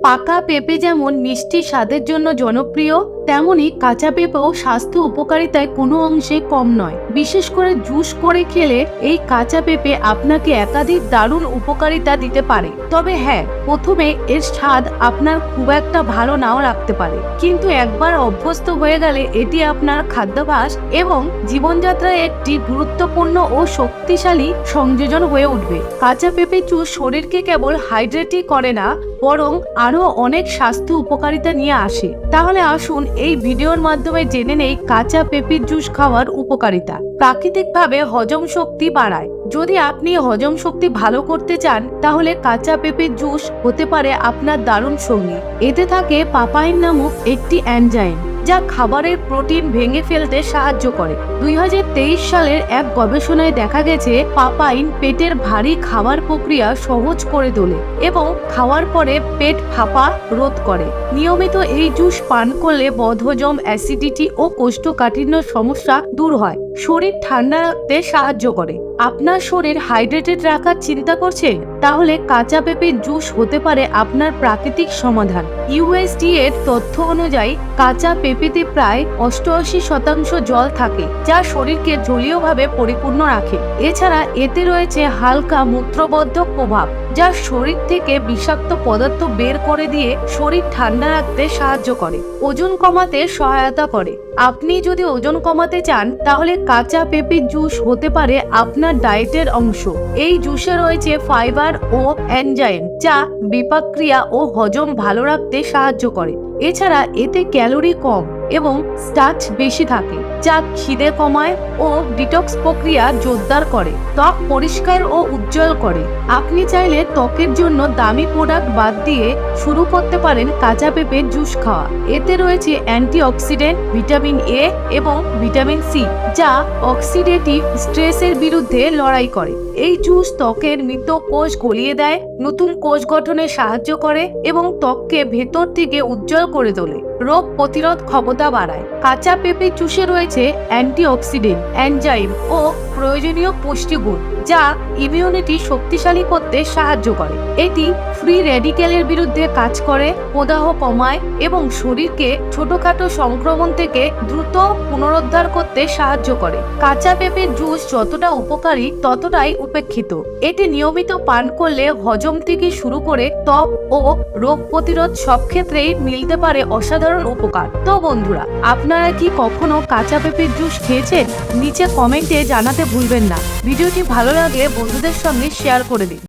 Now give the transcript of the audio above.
পাকা পেঁপে যেমন মিষ্টি স্বাদের জন্য জনপ্রিয় তেমনি কাঁচা পেঁপেও স্বাস্থ্য উপকারিতায় কোনো অংশে কম নয়। বিশেষ করে জুস করে খেলে এই কাঁচা পেঁপে আপনাকে একাধিক দারুণ উপকারিতা দিতে পারে। তবে হ্যাঁ প্রথমে এর স্বাদ আপনার খুব একটা ভালো নাও রাখতে পারে। কিন্তু একবার অভ্যস্ত হয়ে গেলে এটি আপনার খাদ্যাভ্যাস এবং জীবনযাত্রায় একটি গুরুত্বপূর্ণ ও শক্তিশালী সংযোজন হয়ে উঠবে। কাঁচা পেঁপে জুস শরীরকে কেবল হাইড্রেটই করে না, বরং আরও অনেক স্বাস্থ্য উপকারিতা নিয়ে আসে। তাহলে আসুন এই ভিডিওর মাধ্যমে জেনে নেই কাঁচা পেঁপির জুস খাওয়ার উপকারিতা। প্রাকৃতিকভাবে হজম শক্তি বাড়ায়। যদি আপনি হজম শক্তি ভালো করতে চান, তাহলে কাঁচা পেঁপের জুস হতে পারে আপনার দারুণ সঙ্গী। এতে থাকে পাপাইন নামক একটি অ্যানজাইম। যা খাবারের প্রোটিন ভেঙে ফেলতে সাহায্য করে। দুই হাজার তেইশ সালের এক গবেষণায় দেখা গেছে, পাপাইন পেটের ভারী খাবার প্রক্রিয়া সহজ করে তোলে এবং খাওয়ার পরে পেট ফাঁপা রোধ করে। নিয়মিত এই জুস পান করলে বদহজম, অ্যাসিডিটি ও কোষ্ঠকাঠিন্য সমস্যা দূর হয়। শরীর ঠান্ডা রাখতে সাহায্য করে। আপনার শরীর হাইড্রেটেড রাখার চিন্তা করছেন তাহলে কাঁচা পেঁপের জুস হতে পারে আপনার প্রাকৃতিক সমাধান। ইউএসডি এর তথ্য অনুযায়ী, কাঁচা পেঁপেতে প্রায় অষ্টআশি শতাংশ জল থাকে, যা শরীরকে জলীয়ভাবে পরিপূর্ণ রাখে। এছাড়া এতে রয়েছে হালকা মূত্রবদ্ধ প্রভাব, যা শরীর থেকে বিষাক্ত পদার্থ বের করে দিয়ে শরীর ঠান্ডা রাখতে সাহায্য করে, ওজন কমাতে সহায়তা করে। আপনি যদি ওজন কমাতে চান, তাহলে কাঁচা পেঁপের জুস হতে পারে আপনার ডায়েটের অংশ। এই জুসে রয়েছে ফাইবার ও এনজাইম, যা বিপাক্রিয়া ও হজম ভালো রাখতে সাহায্য করে। এছাড়া এতে ক্যালোরি কম। এবং স্টার্চ বেশি থাকে, যা খিদে কমায় ও ডিটক্স প্রক্রিয়া জোরদার করে। ত্বক পরিষ্কার ও উজ্জ্বল করে। আপনি চাইলে ত্বকের জন্য দামি প্রোডাক্ট বাদ দিয়ে শুরু করতে পারেন কাঁচা পেঁপের জুস খাওয়া। এতে রয়েছে অ্যান্টিঅক্সিডেন্ট, ভিটামিন এ এবং ভিটামিন সি, যা অক্সিডেটিভ স্ট্রেসের বিরুদ্ধে লড়াই করে। এই জুস ত্বকের মৃত কোষ গলিয়ে দেয়, নতুন কোষ গঠনে সাহায্য করে এবং ত্বককে ভেতর থেকে উজ্জ্বল করে তোলে। রোগ প্রতিরোধ ক্ষমতা বাড়ায়। কাঁচা পেঁপে চুষে রয়েছে অ্যান্টিঅক্সিডেন্ট এনজাইম ও প্রয়োজনীয় পুষ্টিগুণ যা ইমিউনিটি শক্তিশালী করতে সাহায্য করে। এটি ফ্রি রেডিক্যালের বিরুদ্ধে কাজ করে প্রদাহ কমায় এবং শরীরকে ছোটখাটো সংক্রমণ থেকে দ্রুত পুনরুদ্ধার করতে সাহায্য করে। কাঁচা পেঁপের জুস যতটা উপকারী ততটাই উপেক্ষিত। এটি নিয়মিত পান করলে হজম থেকে শুরু করে ত্বক ও রোগ প্রতিরোধ সব ক্ষেত্রেই মিলতে পারে অসাধারণ উপকার। তো বন্ধুরা, আপনারা কি কখনো কাঁচা পেঁপের জুস খেয়েছেন? নিচে কমেন্টে জানাতে ভুলবেন না। ভিডিওটি ভালো লাগলে বন্ধুদের সঙ্গে শেয়ার করে দিন।